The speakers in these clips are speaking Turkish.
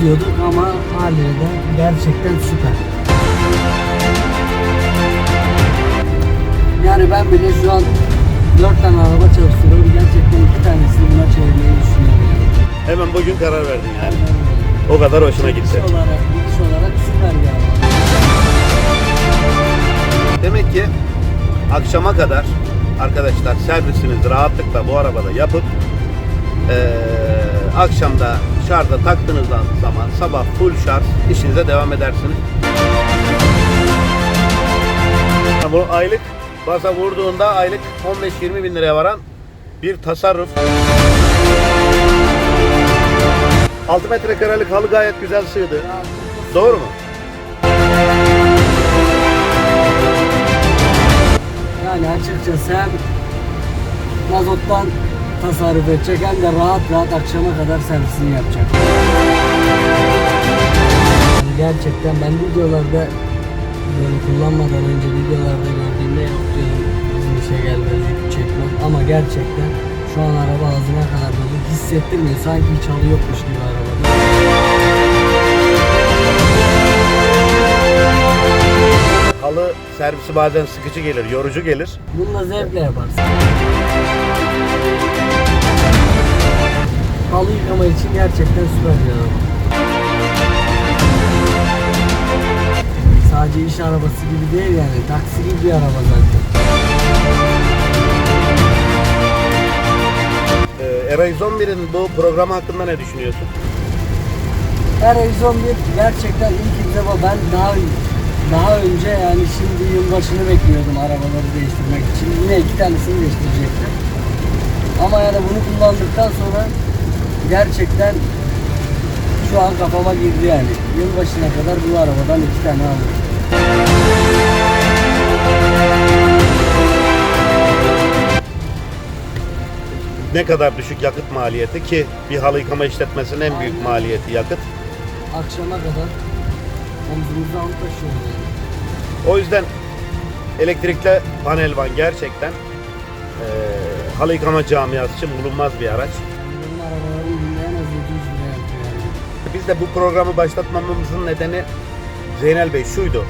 olmaz diyorduk ama haliyle de gerçekten süper. Yani ben bile şu an 4 tane araba çalıştırıyorum. Gerçekten iki tanesini buna çevirmeyi düşünüyorum. Hemen bugün karar verdin yani. O kadar hoşuna gitti. Gidiş olarak, gidiş olarak süper bir araba. Demek ki akşama kadar arkadaşlar servisinizi rahatlıkla bu arabada yapıp eee akşamda şarja taktığınız zaman sabah full şarj işinize devam edersiniz. Bu aylık basa vurduğunda aylık 15-20 bin liraya varan bir tasarruf. 6 metrekarelik halı gayet güzel sığdı. Doğru mu? Yani açıkçası hem mazottan tasarruf edecek hem de rahat rahat akşama kadar servisini yapacak. Yani gerçekten ben videolarda böyle kullanmadan önce videolarda gördüğümde yok diyordum bizim işe gelmez yük çekmez ama gerçekten şu an araba ağzına kadar dolu hissettirmiyor sanki hiç halı yokmuş gibi arabada. Halı servisi bazen sıkıcı gelir, yorucu gelir. Bununla zevkle yaparsın. Halı yıkama için gerçekten süper bir araba. Sadece iş arabası gibi değil yani. Taksi gibi bir araba zaten. Ee, Era 111'in bu programı hakkında ne düşünüyorsun? Her 111 gerçekten iyi ki de ben daha daha önce yani şimdi yılbaşını bekliyordum arabaları değiştirmek için. Yine iki tanesini değiştirecektim. Ama yani bunu kullandıktan sonra gerçekten şu an kafama girdi yani. Yılbaşına kadar bu arabadan iki tane alırım. Ne kadar düşük yakıt maliyeti ki bir halı yıkama işletmesinin en büyük Aynen. maliyeti yakıt. Akşama kadar omzumuzda alıp taşıyoruz yani. O yüzden elektrikli panel van gerçekten eee halı yıkama camiası için bulunmaz bir araç. De bu programı başlatmamızın nedeni Zeynel Bey şuydu.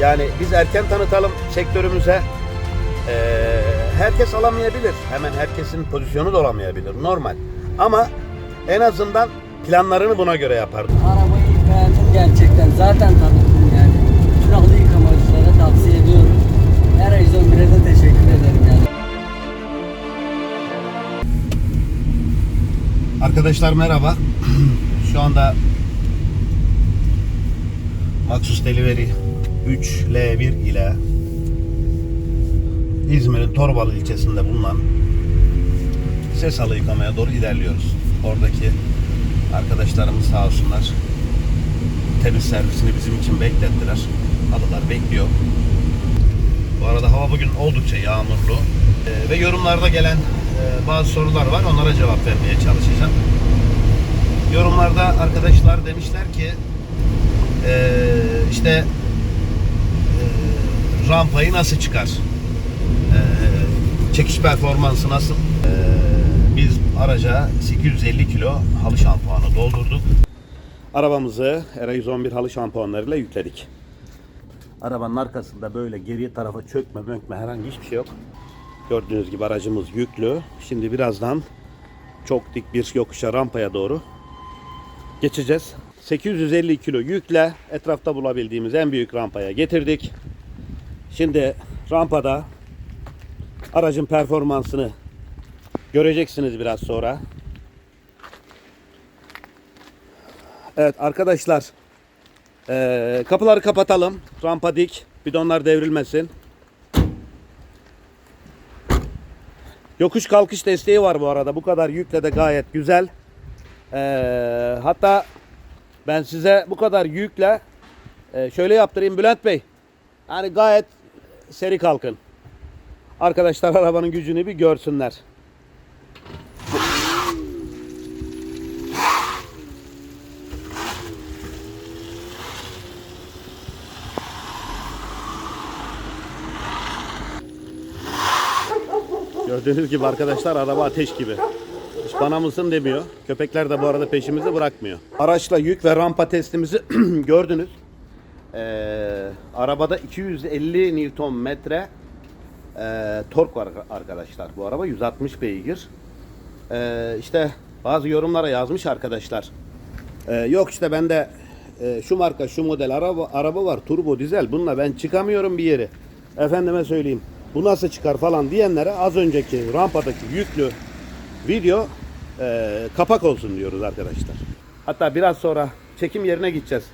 Yani biz erken tanıtalım sektörümüze. Eee, herkes alamayabilir. Hemen herkesin pozisyonu da olamayabilir. Normal. Ama en azından planlarını buna göre yapardı. Arabayı beğendim gerçekten. Zaten tanıdım yani. Bütün halı yıkamacılara tavsiye ediyorum. Her 111'e de teşekkür ederim yani. Arkadaşlar merhaba. Şu anda Maxus Delivery 3L1 ile İzmir'in Torbalı ilçesinde bulunan ses halı yıkamaya doğru ilerliyoruz. Oradaki arkadaşlarımız sağ olsunlar temiz servisini bizim için beklettiler. Halılar bekliyor. Bu arada hava bugün oldukça yağmurlu Ee, ve yorumlarda gelen e, bazı sorular var. Onlara cevap vermeye çalışacağım. Yorumlarda arkadaşlar demişler ki e, işte e, rampayı nasıl çıkar? E, çekiş performansı nasıl? E, biz araca 850 kilo halı şampuanı doldurduk. Arabamızı Era 111 halı şampuanlarıyla yükledik. Arabanın arkasında böyle geriye tarafa çökme mökme herhangi hiçbir şey yok. Gördüğünüz gibi aracımız yüklü. Şimdi birazdan çok dik bir yokuşa rampaya doğru geçeceğiz. 850 kilo yükle etrafta bulabildiğimiz en büyük rampaya getirdik. Şimdi rampada aracın performansını göreceksiniz biraz sonra. Evet arkadaşlar ee, kapıları kapatalım. Rampa dik. Bidonlar devrilmesin. Yokuş kalkış desteği var bu arada. Bu kadar yükle de gayet güzel. Ee, hatta ben size bu kadar yükle e, şöyle yaptırayım Bülent Bey. Yani gayet seri kalkın. Arkadaşlar arabanın gücünü bir görsünler. Gördüğünüz gibi arkadaşlar araba ateş gibi. Bana mısın demiyor. Köpekler de bu arada peşimizi bırakmıyor. Araçla yük ve rampa testimizi gördünüz. Ee, arabada 250 Nm metre e, tork var arkadaşlar. Bu araba 160 beygir. Ee, işte bazı yorumlara yazmış arkadaşlar. Ee, yok işte bende e, şu marka şu model araba araba var turbo dizel bununla ben çıkamıyorum bir yeri. Efendime söyleyeyim bu nasıl çıkar falan diyenlere az önceki rampadaki yüklü video e, kapak olsun diyoruz arkadaşlar. Hatta biraz sonra çekim yerine gideceğiz.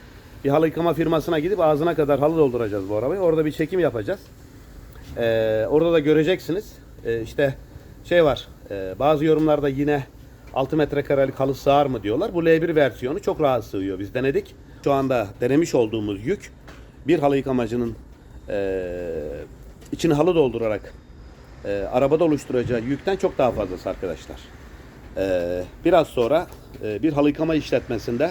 Bir halı yıkama firmasına gidip ağzına kadar halı dolduracağız bu arabayı. Orada bir çekim yapacağız. Ee, orada da göreceksiniz. Ee, işte şey var. e, bazı yorumlarda yine 6 metrekarelik halı sığar mı diyorlar. Bu L1 versiyonu çok rahat sığıyor. Biz denedik. Şu anda denemiş olduğumuz yük bir halı yıkamacının e, içini halı doldurarak e, arabada oluşturacağı yükten çok daha fazlası arkadaşlar. E, biraz sonra e, bir halı yıkama işletmesinde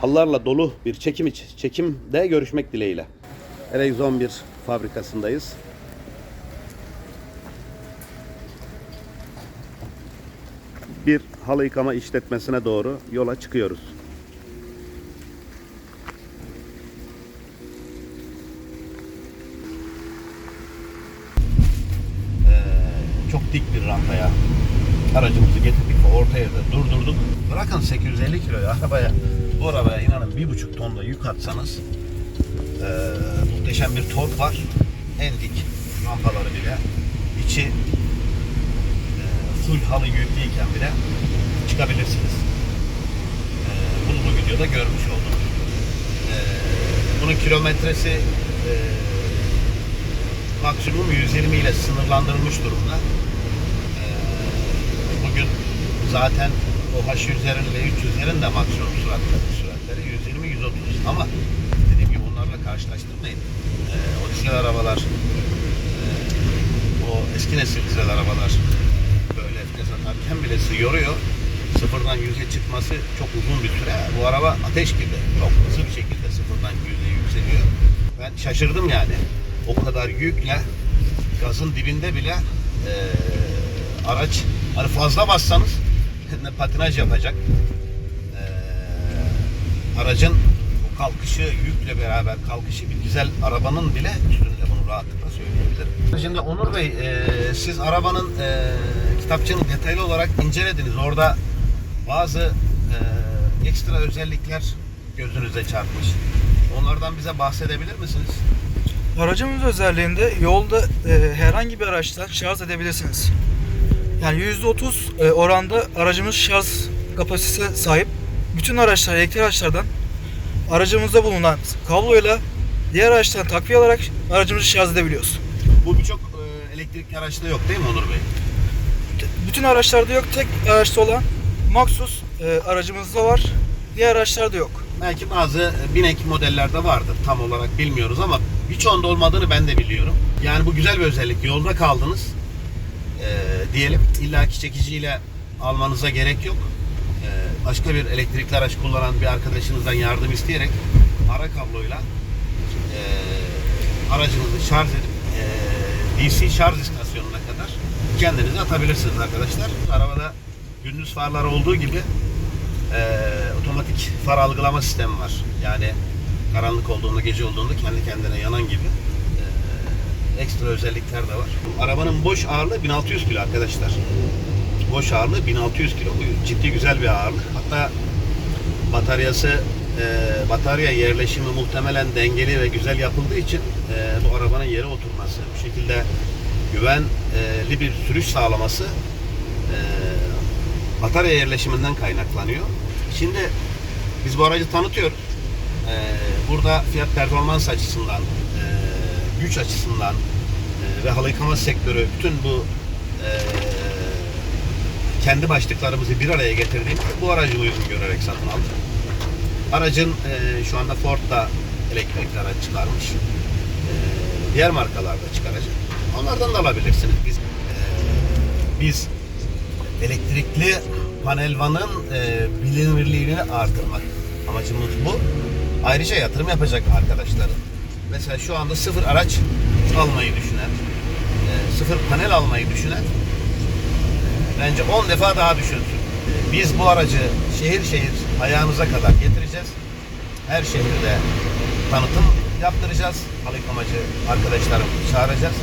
halılarla dolu bir çekim iç, çekimde görüşmek dileğiyle. Ereğiz 11 fabrikasındayız. bir halı yıkama işletmesine doğru yola çıkıyoruz. Tonla yük atsanız ee, muhteşem bir tork var. En dik rampaları bile içi e, full halı yüklüyken bile çıkabilirsiniz. E, bunu bu videoda görmüş olduk. E, bunun kilometresi e, maksimum 120 ile sınırlandırılmış durumda. E, bugün zaten o H100'lerin ve 300'lerin de maksimum süratleri, süratleri 120-130 ama dediğim gibi bunlarla karşılaştırmayın. E, o dizel arabalar e, o eski nesil dizel arabalar böyle vites atarken bile sizi yoruyor. Sıfırdan yüze çıkması çok uzun bir süre. Bu araba ateş gibi. Çok hızlı bir şekilde sıfırdan yüze yükseliyor. Ben şaşırdım yani. O kadar yükle gazın dibinde bile e, araç hani fazla bassanız patinaj yapacak. E, aracın kalkışı yükle beraber kalkışı bir dizel arabanın bile üstünde bunu rahatlıkla söyleyebilirim. Şimdi Onur Bey e, siz arabanın e, kitapçığını detaylı olarak incelediniz. Orada bazı e, ekstra özellikler gözünüze çarpmış. Onlardan bize bahsedebilir misiniz? Aracımız özelliğinde yolda e, herhangi bir araçtan şarj edebilirsiniz. Yani %30 e, oranda aracımız şarj kapasitesine sahip. Bütün araçlar, elektrikli araçlardan aracımızda bulunan kabloyla diğer araçtan takviye alarak aracımızı şarj edebiliyoruz. Bu birçok e, elektrikli araçta yok değil mi Onur Bey? Bütün araçlarda yok. Tek araçta olan Maxus e, aracımızda var. Diğer araçlarda yok. Belki bazı binek modellerde vardır tam olarak bilmiyoruz ama birçoğunda olmadığını ben de biliyorum. Yani bu güzel bir özellik. Yolda kaldınız e, diyelim. illaki çekiciyle almanıza gerek yok. E, başka bir elektrikli araç kullanan bir arkadaşınızdan yardım isteyerek ara kabloyla e, aracınızı şarj edip e, DC şarj istasyonuna kadar kendinizi atabilirsiniz arkadaşlar. Arabada gündüz farlar olduğu gibi e, otomatik far algılama sistemi var. Yani karanlık olduğunda, gece olduğunda kendi kendine yanan gibi e, ekstra özellikler de var. Arabanın boş ağırlığı 1600 kilo arkadaşlar. Boş ağırlığı 1600 kilo. Ciddi güzel bir ağırlık. Hatta bataryası e, batarya yerleşimi muhtemelen dengeli ve güzel yapıldığı için e, bu arabanın yere oturması, bu şekilde güvenli bir sürüş sağlaması e, batarya yerleşiminden kaynaklanıyor. Şimdi biz bu aracı tanıtıyoruz. E, burada fiyat performans açısından, e, güç açısından e, ve halı yıkama sektörü bütün bu e, kendi başlıklarımızı bir araya getirdiğimizde bu aracı uygun görerek satın aldık. Aracın e, şu anda Ford da elektrikli araç çıkarmış. E, diğer markalarda çıkaracak. Onlardan da alabilirsiniz. Biz e, biz elektrikli panel vanın e, bilinirliğini artırmak amacımız bu. Ayrıca yatırım yapacak arkadaşların. Mesela şu anda sıfır araç almayı düşünen, e, sıfır panel almayı düşünen bence 10 defa daha düşünsün. Biz bu aracı şehir şehir ayağınıza kadar getireceğiz. Her şehirde tanıtım yaptıracağız. Halıkamacı arkadaşlarım çağıracağız.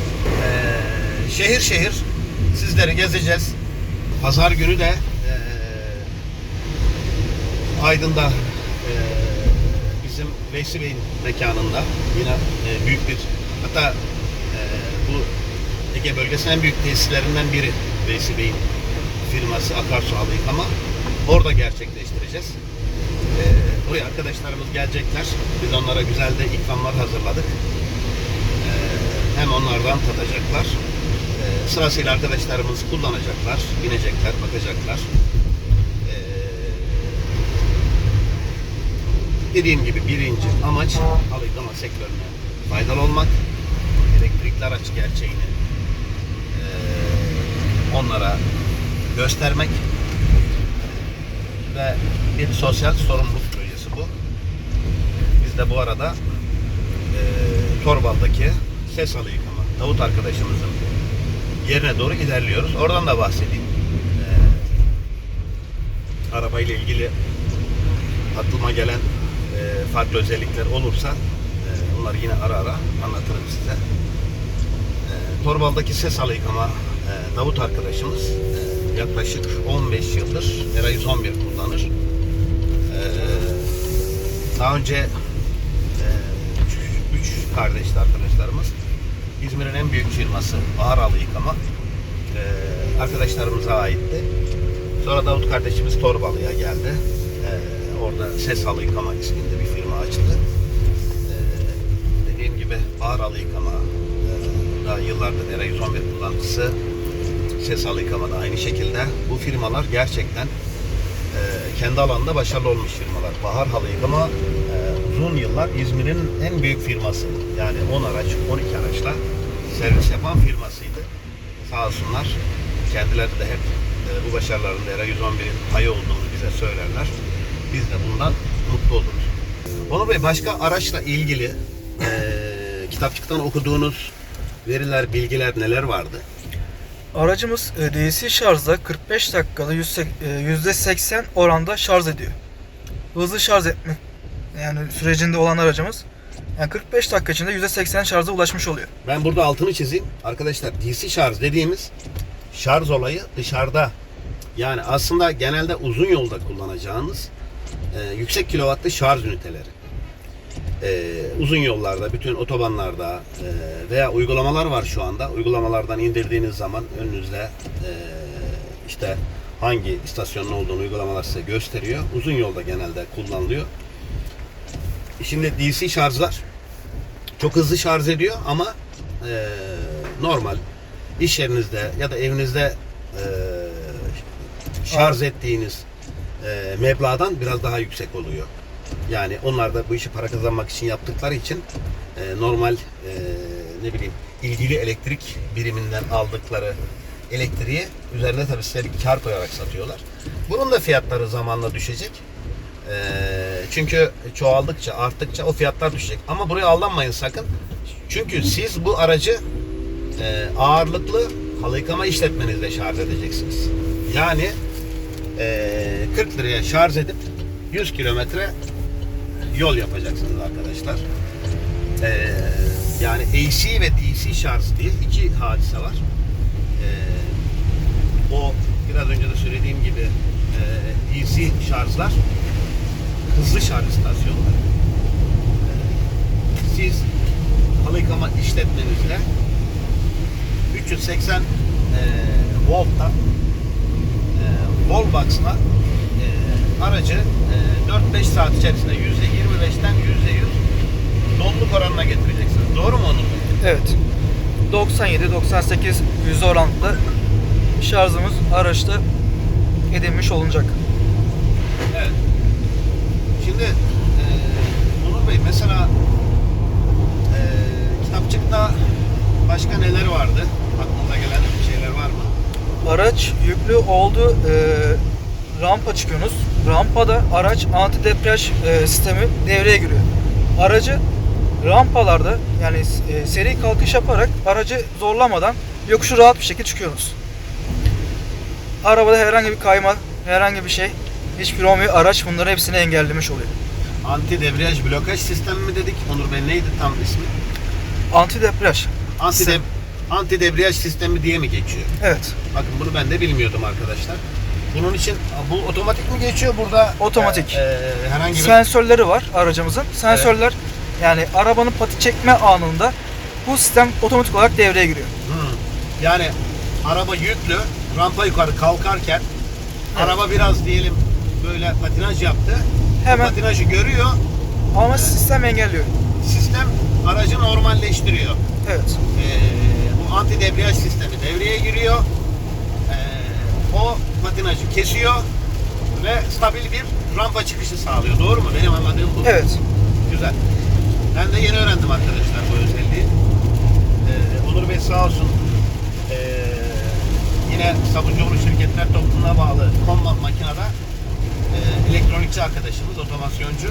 Ee, şehir şehir sizleri gezeceğiz. Pazar günü de ee, Aydın'da ee, bizim Veysi Bey'in mekanında yine ee, büyük bir hatta ee, bu Ege bölgesinin en büyük tesislerinden biri Veysi Bey'in firması Akarsu Halı Yıkama. Orada gerçekleştireceğiz. Ee, buraya arkadaşlarımız gelecekler. Biz onlara güzel de ikramlar hazırladık. Ee, hem onlardan tadacaklar. Ee, sırasıyla arkadaşlarımız kullanacaklar, binecekler, bakacaklar. Ee, dediğim gibi birinci amaç halı yıkama sektörüne faydalı olmak. Elektrikli araç gerçeğini onlara göstermek ve bir sosyal sorumluluk projesi bu. Biz de bu arada e, Torbal'daki ses halı yıkama Davut arkadaşımızın yerine doğru ilerliyoruz. Oradan da bahsedeyim. E, arabayla ilgili aklıma gelen e, farklı özellikler olursa e, onları yine ara ara anlatırım size. E, Torbal'daki ses halı yıkama e, Davut arkadaşımız e, yaklaşık 15 yıldır Era 111 kullanır. E, daha önce e, üç, üç kardeşli arkadaşlarımız İzmir'in en büyük firması Bahar Halı Yıkama e, arkadaşlarımıza aitti. Sonra Davut kardeşimiz Torbalı'ya geldi. E, orada Ses Halı Yıkama isminde bir firma açtı. E, dediğim gibi Bahar Halı Yıkama e, daha yıllardır Era 111 kullanıcısı Ses Halı Yıkama da aynı şekilde. Bu firmalar gerçekten e, kendi alanında başarılı olmuş firmalar. Bahar Halı Yıkama e, uzun yıllar İzmir'in en büyük firması. Yani 10 araç, 12 araçla servis yapan firmasıydı. Sağ olsunlar. Kendileri de hep e, bu başarılarında Era 111'in payı olduğunu bize söylerler. Biz de bundan mutlu oluruz. Onur Bey başka araçla ilgili e, kitapçıktan okuduğunuz veriler, bilgiler neler vardı? Aracımız DC şarjda 45 dakikada yüzse- e, %80 oranda şarj ediyor. Hızlı şarj etmek yani sürecinde olan aracımız yani 45 dakika içinde %80 şarja ulaşmış oluyor. Ben burada altını çizeyim. Arkadaşlar DC şarj dediğimiz şarj olayı dışarıda. Yani aslında genelde uzun yolda kullanacağınız e, yüksek kilovatlı şarj üniteleri. E, uzun yollarda, bütün otobanlarda e, veya uygulamalar var şu anda. Uygulamalardan indirdiğiniz zaman önünüzde e, işte hangi istasyonun olduğunu uygulamalar size gösteriyor. Uzun yolda genelde kullanılıyor. Şimdi DC şarjlar çok hızlı şarj ediyor ama e, normal iş yerinizde ya da evinizde e, şarj ettiğiniz e, meblağdan biraz daha yüksek oluyor. Yani onlar da bu işi para kazanmak için yaptıkları için e, normal e, ne bileyim ilgili elektrik biriminden aldıkları elektriği üzerine tabii size bir kar koyarak satıyorlar. Bunun da fiyatları zamanla düşecek. Ee, çünkü çoğaldıkça, arttıkça o fiyatlar düşecek. Ama buraya aldanmayın sakın. Çünkü siz bu aracı e, ağırlıklı halı yıkama işletmenizde şarj edeceksiniz. Yani e, 40 liraya şarj edip 100 kilometre yol yapacaksınız arkadaşlar. E, yani AC ve DC şarj diye iki hadise var. E, o biraz önce de söylediğim gibi e, DC şarjlar hızlı şarj istasyonları. Ee, Siz halı yıkama işletmenizle 380 e, voltta e, wallbox'la e, aracı e, 4-5 saat içerisinde %25'ten %100 doluluk oranına getireceksiniz. Doğru mu Onur Bey? Evet. 97-98 yüzde oranında şarjımız araçta edilmiş olacak. Evet. Şimdi e, Onur Bey mesela e, kitapçıkta başka neler vardı? Aklınıza gelen şeyler var mı? Araç yüklü oldu. E, rampa çıkıyorsunuz. Rampada araç antidebriyaj e, sistemi devreye giriyor. Aracı rampalarda yani e, seri kalkış yaparak aracı zorlamadan yokuşu rahat bir şekilde çıkıyorsunuz. arabada herhangi bir kayma, herhangi bir şey hiçbir olmuyor. Araç bunların hepsini engellemiş oluyor. Anti debriyaj blokaj sistemi mi dedik? Onur Bey neydi tam ismi? Anti debriyaj. Anti, de, anti debriyaj sistemi diye mi geçiyor? Evet. Bakın bunu ben de bilmiyordum arkadaşlar. Bunun için bu otomatik mi geçiyor burada? Otomatik. e, e, herhangi bir Sensörleri var aracımızın. Sensörler yani arabanın pati çekme anında bu sistem otomatik olarak devreye giriyor. Hmm. Yani araba yüklü, rampa yukarı kalkarken araba biraz diyelim böyle patinaj yaptı. Hemen- Bu patinajı görüyor. Ama sistem engelliyor. Sistem aracı normalleştiriyor. Evet. Ee, bu anti debriyaj sistemi devreye giriyor. O patinajı kesiyor ve stabil bir rampa çıkışı sağlıyor. Doğru mu? Benim anladığım bu. Evet. Güzel. Ben de yeni öğrendim arkadaşlar bu özelliği. Ee, Onur Bey sağ olsun ee, yine Sabuncuoğlu Şirketler Topluluğu'na bağlı Komban makinede ee, elektronikçi arkadaşımız, otomasyoncu.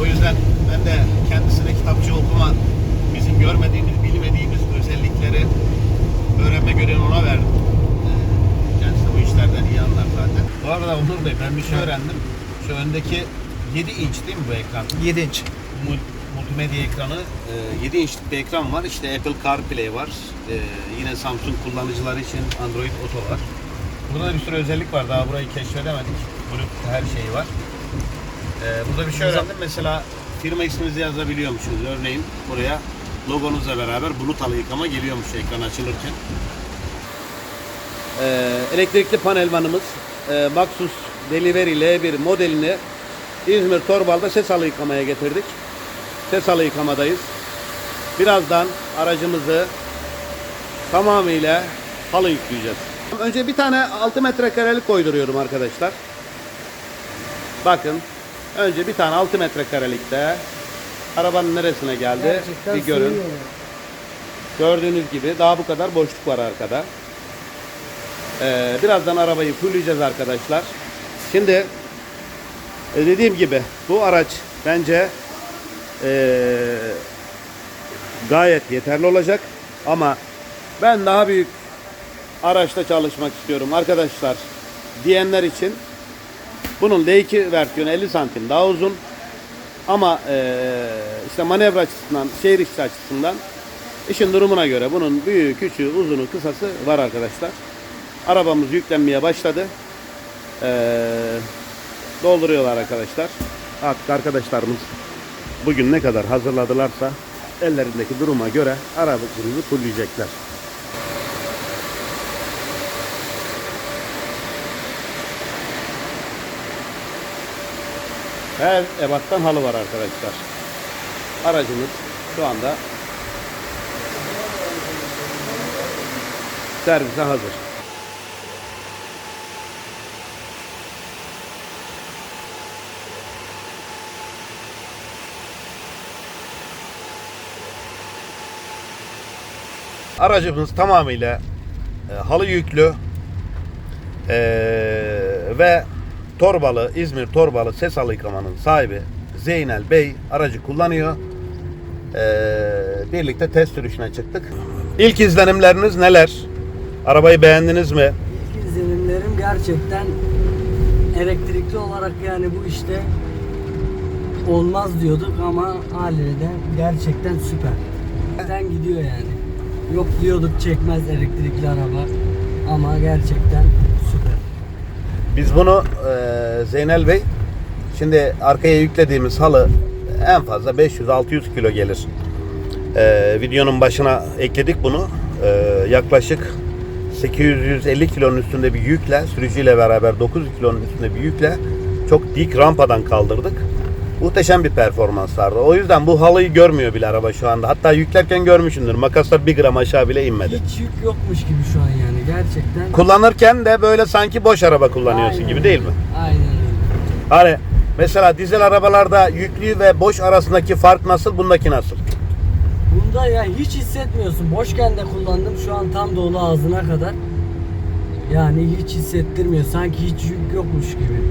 O yüzden ben de kendisine kitapçı okuma, bizim görmediğimiz, bilmediğimiz özellikleri öğrenme görevini ona verdim. Ee, işlerden iyi anlar zaten. Bu arada Onur Bey ben bir şey öğrendim. Şu öndeki 7 inç değil mi bu ekran? 7 inç. Mul- multimedya ekranı e, 7 inçlik bir ekran var. İşte Apple CarPlay var. E, yine Samsung kullanıcıları için Android Auto var. Burada da bir sürü özellik var. Daha burayı keşfedemedik. Bluetooth her şeyi var. E, burada bir şey öğrendim. Mesela firma isminizi yazabiliyormuşsunuz. Örneğin buraya logonuzla beraber bulut alı yıkama geliyormuş ekran açılırken. Ee, elektrikli panel vanımız e, Maxus Delivery L1 modelini İzmir Torbal'da ses halı yıkamaya getirdik. Ses halı yıkamadayız. Birazdan aracımızı tamamıyla halı yükleyeceğiz. Önce bir tane 6 metrekarelik koyduruyorum arkadaşlar. Bakın. Önce bir tane 6 metrekarelikte arabanın neresine geldi Gerçekten bir görün. sığıyor. Gördüğünüz gibi daha bu kadar boşluk var arkada. Ee, birazdan arabayı fulleyeceğiz arkadaşlar. Şimdi e, dediğim gibi bu araç bence e, gayet yeterli olacak. Ama ben daha büyük araçta çalışmak istiyorum arkadaşlar diyenler için bunun L2 versiyonu 50 santim daha uzun. Ama e, işte manevra açısından, şehir içi açısından işin durumuna göre bunun büyüğü, küçüğü, uzunu, kısası var arkadaşlar. Arabamız yüklenmeye başladı. Ee, dolduruyorlar arkadaşlar. Artık arkadaşlarımız bugün ne kadar hazırladılarsa ellerindeki duruma göre arabamızı fulleyecekler. Her ebattan halı var arkadaşlar. Aracımız şu anda servise hazır. Aracımız tamamıyla e, halı yüklü e, ve Torbalı, İzmir Torbalı ses halı yıkamanın sahibi Zeynel Bey aracı kullanıyor. E, birlikte test sürüşüne çıktık. İlk izlenimleriniz neler? Arabayı beğendiniz mi? İlk izlenimlerim gerçekten elektrikli olarak yani bu işte olmaz diyorduk ama haliyle de gerçekten süper. Gerçekten gidiyor yani. Yok diyorduk çekmez elektrikli araba ama gerçekten süper. Biz bunu e, Zeynel Bey şimdi arkaya yüklediğimiz halı en fazla 500-600 kilo gelir. E, videonun başına ekledik bunu. E, yaklaşık 800-150 kilonun üstünde bir yükle, sürücüyle beraber 9 kilonun üstünde bir yükle çok dik rampadan kaldırdık. Muhteşem bir performans vardı. O yüzden bu halıyı görmüyor bile araba şu anda. Hatta yüklerken görmüşsündür. Makasla bir gram aşağı bile inmedi. Hiç yük yokmuş gibi şu an yani gerçekten. Kullanırken de böyle sanki boş araba kullanıyorsun Aynen gibi değil mi? Aynen öyle. Hani mesela dizel arabalarda yüklü ve boş arasındaki fark nasıl? Bundaki nasıl? Bunda ya hiç hissetmiyorsun. Boşken de kullandım. Şu an tam dolu ağzına kadar. Yani hiç hissettirmiyor. Sanki hiç yük yokmuş gibi.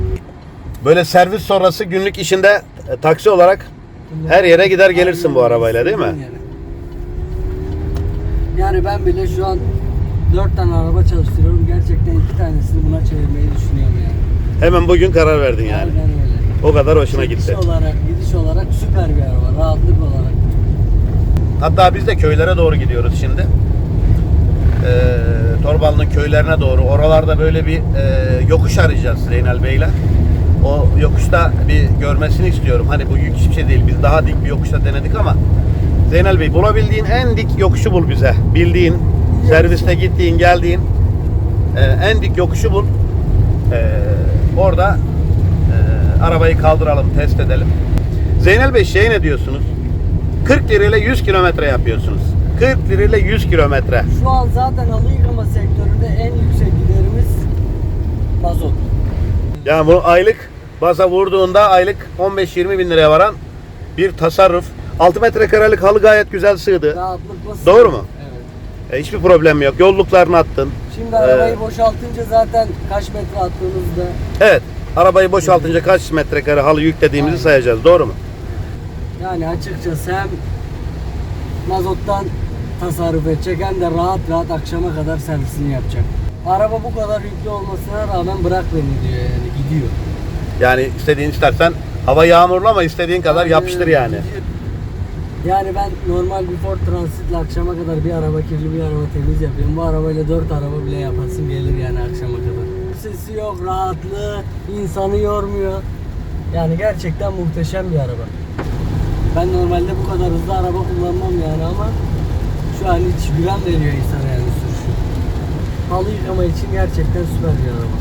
Böyle servis sonrası günlük işinde e, taksi olarak her yere gider gelirsin bu arabayla değil mi? Yani ben bile şu an dört tane araba çalıştırıyorum. Gerçekten iki tanesini buna çevirmeyi düşünüyorum yani. Hemen bugün karar verdin yani. Aynen öyle. O kadar hoşuna gitti. olarak, gidiş olarak süper bir araba. Rahatlık olarak. Hatta biz de köylere doğru gidiyoruz şimdi. Ee, Torbalı'nın köylerine doğru. Oralarda böyle bir e, yokuş arayacağız Zeynel Bey'le. O yokuşta bir görmesini istiyorum. Hani bu yük hiçbir şey değil. Biz daha dik bir yokuşta denedik ama Zeynel Bey bulabildiğin en dik yokuşu bul bize. Bildiğin, serviste gittiğin, geldiğin e, en dik yokuşu bul. E, orada e, arabayı kaldıralım, test edelim. Zeynel Bey şey ne diyorsunuz? 40 lirayla 100 kilometre yapıyorsunuz. 40 lirayla 100 kilometre. Şu an zaten halı yıkama sektöründe en yüksek giderimiz mazot. Yani bu aylık baza vurduğunda aylık 15-20 bin liraya varan bir tasarruf. 6 metrekarelik halı gayet güzel sığdı. Rahatlıkla Doğru mu? Evet. E, hiçbir problem yok. Yolluklarını attın. Şimdi arabayı Ee, boşaltınca zaten kaç metre attığınızda Evet. Arabayı boşaltınca kaç metrekare halı yüklediğimizi Aynen. sayacağız. Doğru mu? yani açıkçası hem mazottan tasarruf edecek hem de rahat rahat akşama kadar servisini yapacak. Araba bu kadar yüklü olmasına rağmen bırak beni diyor yani gidiyor. Yani istediğin istersen hava yağmurlu ama istediğin kadar Aynen yapıştır öyle, yani. gidiyor. Yani ben normal bir Ford Transit'le akşama kadar bir araba kirli bir araba temiz yapıyorum. Bu arabayla dört araba bile yapasım gelir yani akşama kadar. Sesi yok, rahatlığı, insanı yormuyor. Yani gerçekten muhteşem bir araba. Ben normalde bu kadar hızlı araba kullanmam yani ama şu an hiç güven veriyor insana yani. Halı yıkama için gerçekten süper bir araba.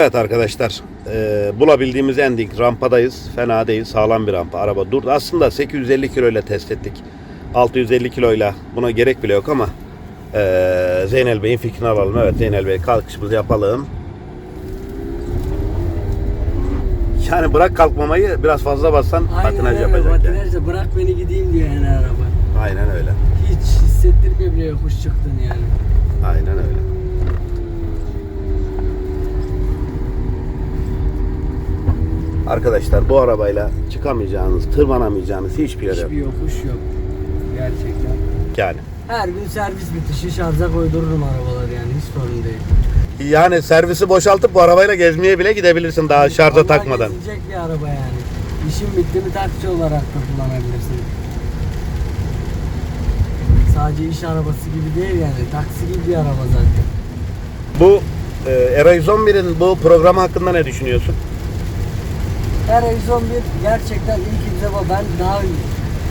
Evet arkadaşlar e, bulabildiğimiz en dik rampadayız. Fena değil sağlam bir rampa. Araba durdu. Aslında 850 kiloyla test ettik. 650 kiloyla buna gerek bile yok ama e, Zeynel Bey'in fikrini alalım. Evet Zeynel Bey kalkışımızı yapalım. Yani bırak kalkmamayı biraz fazla bassan patinaj öyle, yapacak yani. patinajla bırak beni gideyim diyor yani araba. Aynen öyle. Hiç hissettirmiyor bile yokuş çıktın yani. Aynen öyle. Arkadaşlar bu arabayla çıkamayacağınız, tırmanamayacağınız hiçbir yer yok. Hiçbir yokuş yok. Gerçekten. Yani. Her gün servis bitişi şarja koydururum arabaları yani hiç sorun değil. Yani servisi boşaltıp bu arabayla gezmeye bile gidebilirsin daha şarja Vallahi takmadan. gezilecek bir araba yani. İşin bitti mi taksi olarak da kullanabilirsin. Sadece iş arabası gibi değil yani. Taksi gibi bir araba zaten. Bu e, Erais 11'in bu programı hakkında ne düşünüyorsun? Her 111 gerçekten ilk bu. Ben daha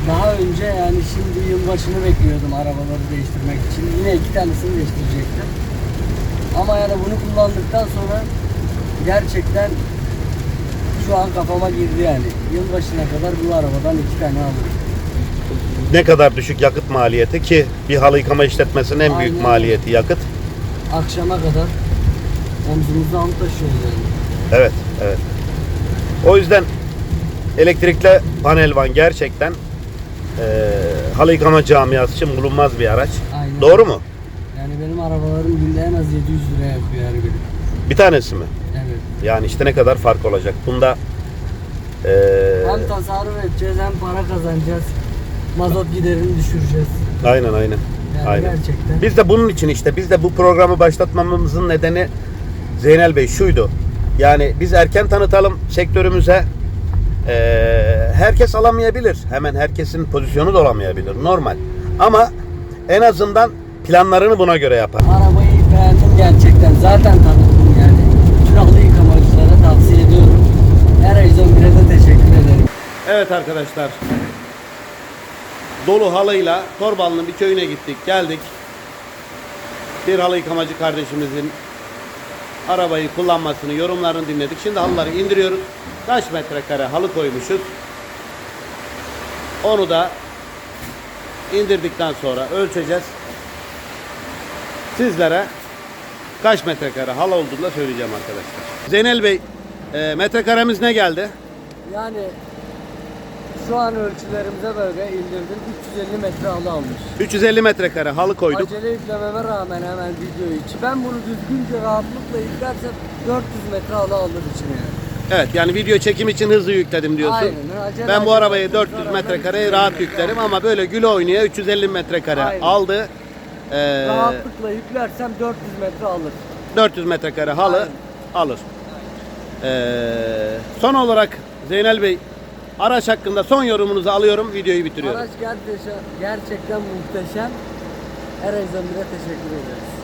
daha önce yani şimdi yılbaşını bekliyordum arabaları değiştirmek için. Yine iki tanesini değiştirecektim. Ama yani bunu kullandıktan sonra gerçekten şu an kafama girdi yani. Yılbaşına kadar bu arabadan iki tane alırım. Ne kadar düşük yakıt maliyeti ki bir halı yıkama işletmesinin en büyük Aynen. maliyeti yakıt. Akşama kadar omzumuzda am taşıyoruz yani. Evet, evet. O yüzden elektrikli panel van gerçekten e, halı yıkama camiası için bulunmaz bir araç. Aynen. Doğru mu? Yani benim arabalarım günde en az 700 lira yapıyor her biri. Bir tanesi mi? Evet. Yani işte ne kadar fark olacak. Bunda e, Hem tasarruf edeceğiz hem para kazanacağız. Mazot giderini düşüreceğiz. aynen aynen. Yani aynen. gerçekten. Biz de bunun için işte biz de bu programı başlatmamızın nedeni Zeynel Bey şuydu. Yani biz erken tanıtalım sektörümüze. Ee, herkes alamayabilir. Hemen herkesin pozisyonu da olamayabilir. Normal. Ama en azından planlarını buna göre yapar. Arabayı beğendim gerçekten. Zaten tanıdım yani. Bütün halı yıkamacılara tavsiye ediyorum. Her 111'e de teşekkür ederim. Evet arkadaşlar. Dolu halıyla Torbalı'nın bir köyüne gittik, geldik. Bir halı yıkamacı kardeşimizin arabayı kullanmasını, yorumlarını dinledik. Şimdi halıları indiriyoruz. Kaç metrekare halı koymuşuz. Onu da indirdikten sonra ölçeceğiz. Sizlere kaç metrekare halı olduğunu da söyleyeceğim arkadaşlar. Zeynel Bey, e, metrekaremiz ne geldi? Yani şu an ölçülerimize böyle indirdim. 350 metre halı almış. 350 metrekare halı koyduk. Acele yüklememe rağmen hemen videoyu içi. Ben bunu düzgünce rahatlıkla yüklersem 400 metre halı alır içine yani. Evet yani video çekim için hızlı yükledim diyorsun. Aynen, acele ben bu acele arabayı yaptıktan 400 sonra metrekareye rahat 350 yüklerim ama böyle güle oynaya 350 metrekare Aynen. aldı. Ee, Rahatlıkla yüklersem 400 metre alır. 400 metrekare halı Aynen. alır. Ee, son olarak Zeynel Bey araç hakkında son yorumunuzu alıyorum. Videoyu bitiriyorum. Araç gerçekten, gerçekten muhteşem. Ereğli Zombie'ye teşekkür ederiz.